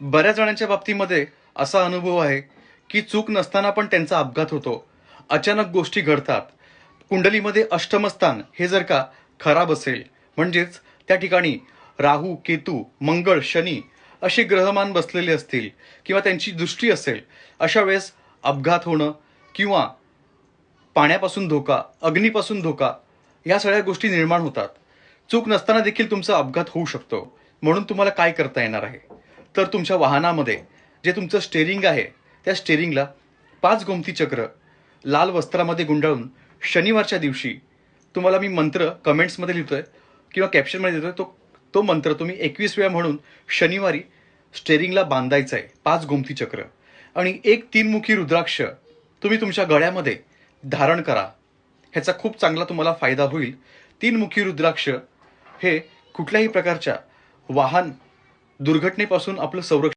बऱ्याच जणांच्या बाबतीमध्ये असा अनुभव आहे की चूक नसताना पण त्यांचा अपघात होतो. अचानक गोष्टी घडतात. कुंडलीमध्ये अष्टमस्थान हे जर का खराब असेल म्हणजेच त्या ठिकाणी राहू केतू मंगळ शनी असे ग्रहमान बसलेले असतील किंवा त्यांची दृष्टी असेल अशा वेळेस अपघात होणं किंवा पाण्यापासून धोका अग्नीपासून धोका या सगळ्या गोष्टी निर्माण होतात. चूक नसताना देखील तुमचा अपघात होऊ शकतो. म्हणून तुम्हाला काय करता येणार आहे? तर तुमच्या वाहनामध्ये जे तुमचं स्टेरिंग आहे त्या स्टेअरिंगला पाच गोमती चक्र लाल वस्त्रामध्ये गुंडाळून शनिवारच्या दिवशी तुम्हाला मी मंत्र कमेंट्समध्ये लिहितोय किंवा कॅप्शनमध्ये लिहितोय तो तो मंत्र तुम्ही एकवीस वेळा म्हणून शनिवारी स्टेअरिंगला बांधायचा आहे पाच गोमती चक्र. आणि एक तीनमुखी रुद्राक्ष तुम्ही तुमच्या गळ्यामध्ये धारण करा. ह्याचा खूप चांगला तुम्हाला फायदा होईल. तीनमुखी रुद्राक्ष हे कुठल्याही प्रकारच्या वाहन दुर्घटनेपासून आपलं संरक्षण